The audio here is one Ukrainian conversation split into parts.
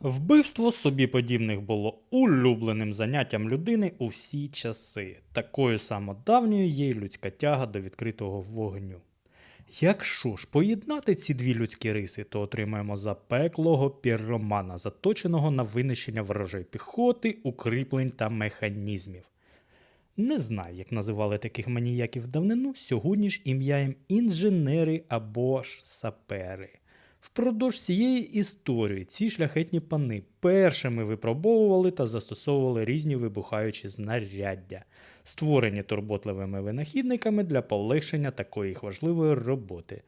Вбивство собі подібних було улюбленим заняттям людини у всі часи. Такою само давньою є й людська тяга до відкритого вогню. Якщо ж поєднати ці дві людські риси, то отримаємо запеклого пірромана, заточеного на винищення ворожої піхоти, укріплень та механізмів. Не знаю, як називали таких маніяків давнину, сьогодні ж ім'я їм інженери або ж сапери. Впродовж цієї історії ці шляхетні пани першими випробовували та застосовували різні вибухаючі знаряддя, створені турботливими винахідниками для полегшення такої їх важливої роботи.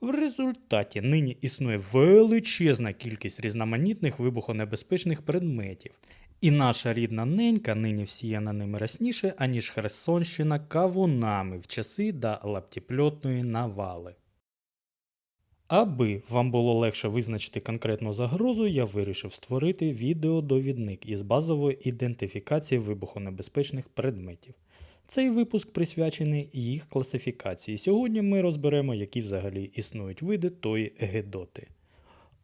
В результаті нині існує величезна кількість різноманітних вибухонебезпечних предметів. І наша рідна ненька нині всіяна ними рясніше, аніж Херсонщина кавунами в часи до лаптіпльотної навали. Аби вам було легше визначити конкретну загрозу, я вирішив створити відеодовідник із базової ідентифікації вибухонебезпечних предметів. Цей випуск присвячений їх класифікації. Сьогодні ми розберемо, які взагалі існують види тої гедоти.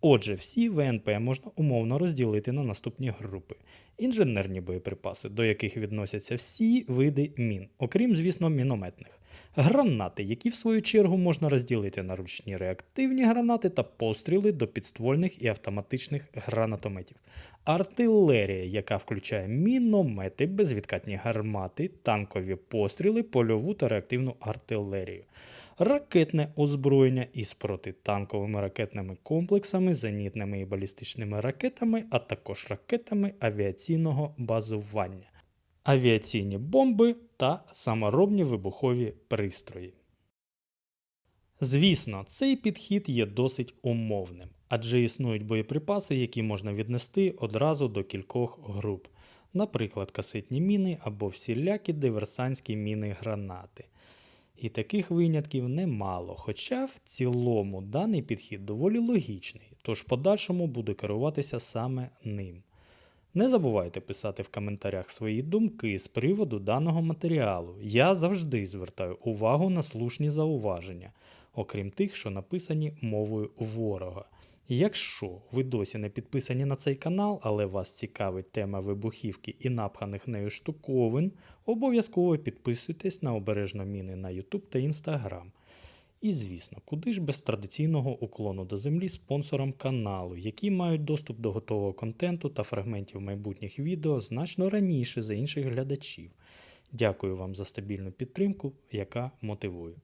Отже, всі ВНП можна умовно розділити на наступні групи: інженерні боєприпаси, до яких відносяться всі види мін, окрім, звісно, мінометних. Гранати, які в свою чергу можна розділити на ручні реактивні гранати та постріли до підствольних і автоматичних гранатометів. Артилерія, яка включає міномети, безвідкатні гармати, танкові постріли, польову та реактивну артилерію. Ракетне озброєння із протитанковими ракетними комплексами, зенітними і балістичними ракетами, а також ракетами авіаційного базування авіаційні бомби та саморобні вибухові пристрої. Звісно, цей підхід є досить умовним, адже існують боєприпаси, які можна віднести одразу до кількох груп, наприклад, касетні міни або всілякі диверсантські міни-гранати. І таких винятків немало, хоча в цілому даний підхід доволі логічний, тож подальшому буду керуватися саме ним. Не забувайте писати в коментарях свої думки з приводу даного матеріалу. Я завжди звертаю увагу на слушні зауваження, окрім тих, що написані мовою ворога. Якщо ви досі не підписані на цей канал, але вас цікавить тема вибухівки і напханих нею штуковин, обов'язково підписуйтесь на обережно міни на YouTube та Instagram. І звісно, куди ж без традиційного уклону до землі спонсорам каналу, які мають доступ до готового контенту та фрагментів майбутніх відео значно раніше за інших глядачів. Дякую вам за стабільну підтримку, яка мотивує.